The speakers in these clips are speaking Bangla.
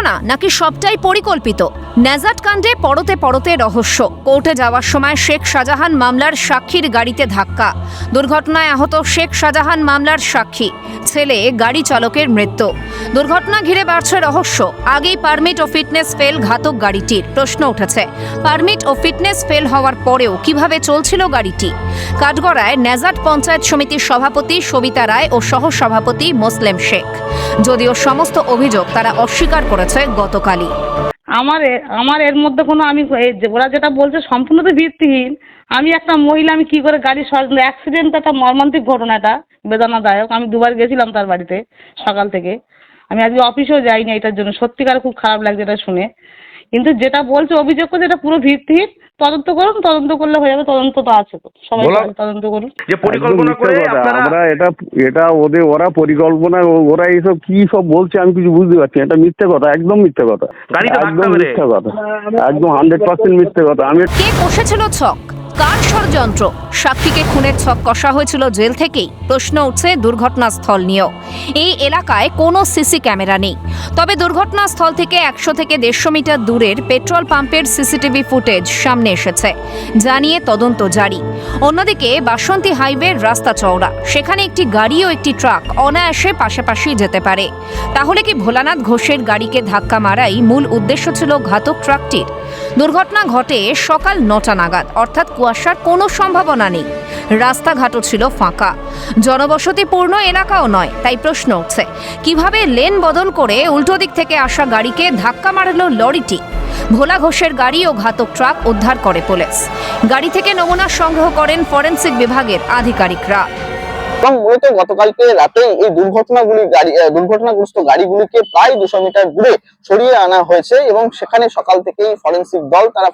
দুর্ঘটনা নাকি সবটাই পরিকল্পিত? ন্যাজাট কাণ্ডে পরতে পরতে রহস্য। কোর্টে যাওয়ার সময় শেখ শাহজাহান মামলার সাক্ষীর গাড়িতে ধাক্কা। দুর্ঘটনায় আহত শেখ শাহজাহান মামলার সাক্ষী। ছেলে, গাড়ি চালকের মৃত্যু। দুর্ঘটনা ঘিরে বাড়ছে রহস্য। আগেই পারমিট ও ফিটনেস ফেল ঘাতক গাড়িটির প্রশ্ন উঠেছে। পারমিট ও ফিটনেস ফেল হওয়ার পরেও কীভাবে চলছিল গাড়িটি? কাঠগড়ায় ন্যাজাট পঞ্চায়েত সমিতির সভাপতি সবিতা রায় ও সহসভাপতি মোসলেম শেখ। যদিও সমস্ত অভিযোগ তারা অস্বীকার করেছে গতকালই। আমার আমার এর মধ্যে কোনো আমি যে ওরা যেটা বলছে সম্পূর্ণ তো ভিত্তিহীন। আমি একটা মহিলা, আমি কি করে গাড়ি অ্যাক্সিডেন্ট একটা মর্মান্তিক ঘটনা এটা, বেদনাদায়ক। আমি দুবার গেছিলাম তার বাড়িতে সকাল থেকে। আমি আজকে অফিসেও যাইনি এটার জন্য। সত্যিকার খুব খারাপ লাগছে এটা শুনে। কিন্তু যেটা বলছে অভিযোগ করছে এটা পুরো ভিত্তিহীন তদন্ত করুন তদন্ত করলে হয়ে যাবে তদন্ত তো আছে তো। সবাই তদন্ত করুন। যে পরিকল্পনা করে আপনারা আমরা এটা এটা ওদের ওরা পরিকল্পনা ওরা এইসব কি সব বলছে আমি কিছু বুঝতে পারছি না। এটা মিথ্যে কথা একদম মিথ্যে কথা। একদম। মিথ্যে কথা। একদম হান্ড্রেড পার্সেন্ট মিথ্যে কথা। আমি কে কষেছিল ছক? কার ষড়যন্ত্র? সাক্ষীকে খুনের ছক কষা হয়েছিল জেল থেকেই। প্রশ্ন উঠছে দুর্ঘটনাস্থল নিয়েও। এই এলাকায় কোনো সিসি ক্যামেরা নেই। তবে দুর্ঘটনাস্থল থেকে একশো থেকে দেড়শো মিটার দূরের পেট্রোল পাম্পের সিসিটিভি ফুটেজ সামনে এসেছে। জানিয়ে তদন্ত জারি। অন্যদিকে বাসন্তী হাইওয়ের রাস্তা চওড়া। সেখানে একটি গাড়ি ও একটি ট্রাক অনায়াসে পাশাপাশি যেতে পারে। তাহলে কি ভোলানাথ ঘোষের গাড়িকে ধাক্কা মারাই মূল উদ্দেশ্য ছিল ঘাতক ট্রাকটির? দুর্ঘটনা ঘটে সকাল নটা নাগাদ, অর্থাৎ কুয়াশার কোনো সম্ভাবনা নেই। রাস্তাঘাটও ছিল ফাঁকা। জনবসতিপূর্ণ এলাকাও নয়, তাই প্রশ্ন উঠছে, কীভাবে লেন বদল করে উল্টো দিক থেকে আসা গাড়িকে ধাক্কা মারল লরিটি? ভোলা ঘোষের গাড়ি ও ঘাতক ট্রাক উদ্ধার করে পুলিশ। গাড়ি থেকে নমুনা সংগ্রহ করেন ফরেন্সিক বিভাগের আধিকারিকরা। এবং মূলত গতকালকে রাতে এই দুর্ঘটনাগুলি গাড়ি দুর্ঘটনাগ্রস্ত গাড়িগুলিকে প্রায় দুশো মিটার দূরে সরিয়ে আনা হয়েছে এবং সেখানে সকাল থেকেই ফরেন্সিক দল তারা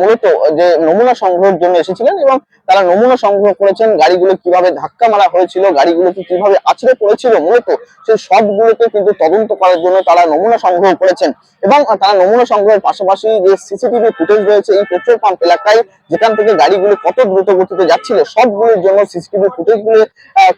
মূলত যে নমুনা সংগ্রহের জন্য এসেছিলেন এবং তারা নমুনা সংগ্রহ করেছেন গাড়িগুলো কীভাবে ধাক্কা মারা হয়েছিল, গাড়িগুলোকে কীভাবে আছড়ে পড়েছিল, মূলত সেই সবগুলোকে কিন্তু তদন্ত করার জন্য তারা নমুনা সংগ্রহ করেছেন এবং তারা নমুনা সংগ্রহের পাশাপাশি যে সিসিটিভি ফুটেজ রয়েছে এই পেট্রোল পাম্প এলাকায় যেখান থেকে গাড়িগুলো কত দ্রুত গতিতে যাচ্ছিল, সবগুলোর জন্য সিসিটিভি ফুটেজগুলো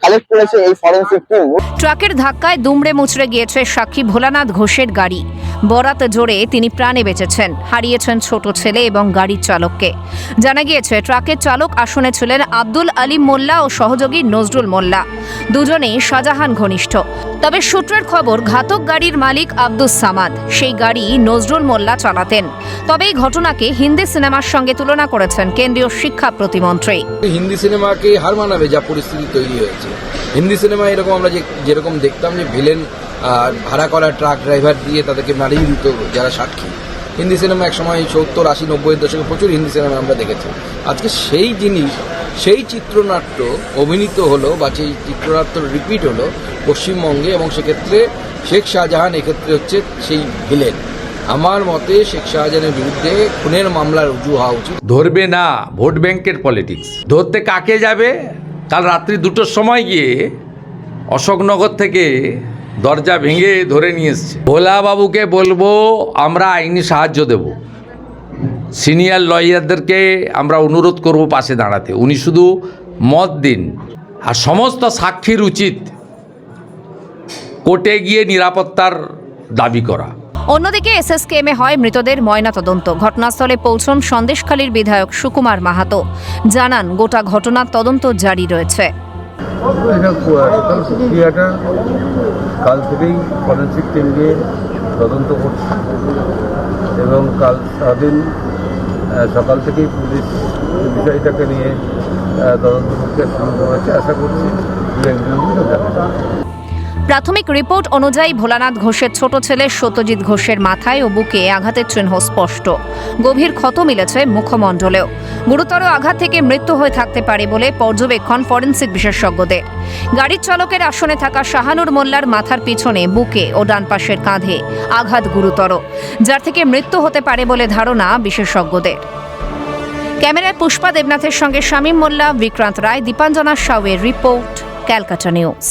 কালেক্ট করেছে এই ফরেন্সিক টিম ট্রাকের ধাক্কায় দুমড়ে মুচড়ে গিয়েছে সাক্ষী ভোলানাথ ঘোষের গাড়ি। বরাত জোরে তিনি প্রাণে বেঁচেছেন হারিয়েছেন ছোট ছেলে এবং গাড়ির চালককে। জানা গিয়েছে ট্রাকের চালক আসনে ছিলেন আব্দুল আলিম মোল্লা ও সহযোগী নজরুল মোল্লা। দুজনেই শাহজাহান ঘনিষ্ঠ। তবে সূত্রের খবর ঘাতক গাড়ির মালিক আব্দুস সামাদ। সেই গাড়ি নজরুল মোল্লা চালাতেন। তবে এই ঘটনাকে হিন্দি সিনেমার সঙ্গে তুলনা করেছেন কেন্দ্রীয় শিক্ষা প্রতিমন্ত্রী। হিন্দি সিনেমাকে হার মানাবে যা পরিস্থিতি তৈরি হয়েছে। হিন্দি সিনেমা এরকম আমরা যে যেরকম দেখতাম যে ভিলেন ভাড়া করা ট্রাক ড্রাইভার দিয়ে তাদেরকে মারিয়ে দিত যারা সাক্ষী। হিন্দি সিনেমা একসময় সত্তর, আশি নব্বইয়ের দশকে প্রচুর হিন্দি সিনেমা আমরা দেখেছি। আজকে সেই জিনিস, সেই চিত্রনাট্য অভিনীত হলো বা সেই চিত্রনাট্য রিপিট হলো পশ্চিমবঙ্গে এবং সেক্ষেত্রে শেখ শাহজাহান এক্ষেত্রে হচ্ছে সেই ভিলেন আমার মতে শেখ শাহজাহানের বিরুদ্ধে খুনের মামলা রুজু হওয়া উচিত। ধরবে না, ভোট ব্যাংকের পলিটিক্স ধরতে কাকে যাবে? কাল রাত্রি দুটোর সময় গিয়ে অশোকনগর থেকে দরজা ভেঙে ধরে নিয়ে এসছে। ভোলা বাবুকে বলব, আমরা আইনি সাহায্য দেব। সিনিয়র লয়ারদেরকে আমরা অনুরোধ করব পাশে দাঁড়াতে। উনি শুধু মত দিন। আর সমস্ত সাক্ষীর উচিত কোর্টে গিয়ে নিরাপত্তার দাবি করা। অন্যদিকে এসএসকেএমে হয় মৃতদের ময়নাতদন্ত। ঘটনাস্থলে পৌঁছন সন্দেশখালীর বিধায়ক সুকুমার মাহাতো। জানান, গোটা ঘটনার তদন্ত জারি রয়েছে। কাল থেকেই ফরেন্সিক টিম তদন্ত করছে। এবং কাল সারাদিন সকাল থেকেই পুলিশ বিষয়টাকে নিয়ে তদন্ত করেছে। আশা করছি। প্রাথমিক রিপোর্ট অনুযায়ী ভোলানাথ ঘোষের ছোট ছেলে সত্যজিৎ ঘোষের মাথায় ও বুকে আঘাতের চিহ্ন স্পষ্ট। গভীর ক্ষত মিলেছে মুখমণ্ডলেও। গুরুতর আঘাত থেকে মৃত্যু হয়ে থাকতে পারে বলে পর্যবেক্ষণ ফরেন্সিক বিশেষজ্ঞদের। গাড়ির চালকের আসনে থাকা শাহানুর মোল্লার মাথার পিছনে বুকে ও ডান পাশের কাঁধে আঘাত গুরুতর, যার থেকে মৃত্যু হতে পারে বলে ধারণা বিশেষজ্ঞদের। ক্যামেরায় পুষ্পা দেবনাথের সঙ্গে শামীম মোল্লা, বিক্রান্ত রায়, দীপাঞ্জনা সাউয়ের রিপোর্ট, ক্যালকাটা নিউজ।